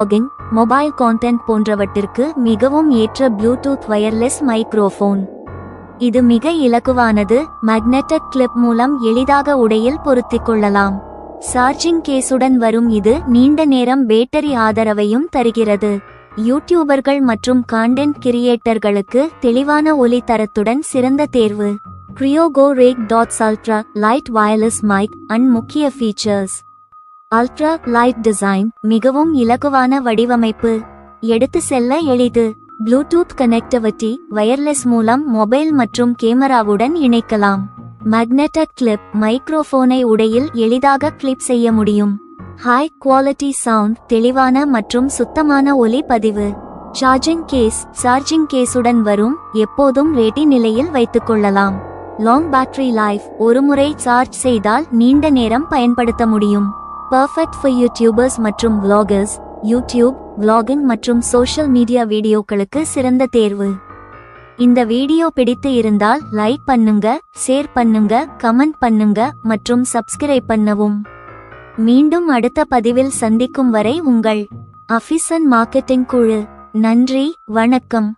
Logging mobile content போன்றவற்றிற்கு மிகவும் ஏற்ற ப்ளூடூத் வயர்லெஸ் மைக்ரோஃபோன் இது மிக இலகுவானது மேக்னெட்டிக் கிளிப் மூலம் எளிதாக உடையில் பொருத்திக் கொள்ளலாம். சார்ஜிங் கேஸுடன் வரும் இது நீண்ட நேரம் பேட்டரி ஆதரவையும் தருகிறது. யூடியூபர்கள் மற்றும் கான்டென்ட் கிரியேட்டர்களுக்கு தெளிவான ஒலி தரத்துடன் சிறந்த தேர்வு. கிரியோகோ rack dot ultra light wireless mic and முக்கிய ஃபீச்சர்ஸ் அல்ட்ரா லைட் டிசைன் மிகவும் இலகுவான வடிவமைப்பு. எடுத்து செல்ல எளிது. ப்ளூடூத் கனெக்டிவிட்டி வயர்லெஸ் மூலம் மொபைல் மற்றும் கேமராவுடன் இணைக்கலாம். மேக்னெட்டக் கிளிப் மைக்ரோஃபோனை உடையில் எளிதாக கிளிப் செய்ய முடியும். ஹை குவாலிட்டி சவுண்ட் தெளிவான மற்றும் சுத்தமான ஒலி பதிவு. சார்ஜிங் கேஸ் சார்ஜிங் கேஸுடன் வரும் எப்போதும் ரெடி நிலையில் வைத்துக் கொள்ளலாம். லாங் பேட்டரி லைஃப் ஒருமுறை சார்ஜ் செய்தால் நீண்ட நேரம் பயன்படுத்த முடியும். பர்ஃபெக்ட் ஃபார் யூடியூபர்ஸ் மற்றும் விளாகர்ஸ் யூடியூப் விளாகிங் மற்றும் சோஷியல் மீடியா வீடியோக்களுக்கு சிறந்த தேர்வு. இந்த வீடியோ பிடித்து இருந்தால் லைக் பண்ணுங்க ஷேர் பண்ணுங்க கமெண்ட் பண்ணுங்க மற்றும் சப்ஸ்கிரைப் பண்ணவும். மீண்டும் அடுத்த பதிவில் சந்திக்கும் வரை உங்கள் அஃபிசன் மார்க்கெட்டிங் குழு. நன்றி வணக்கம்.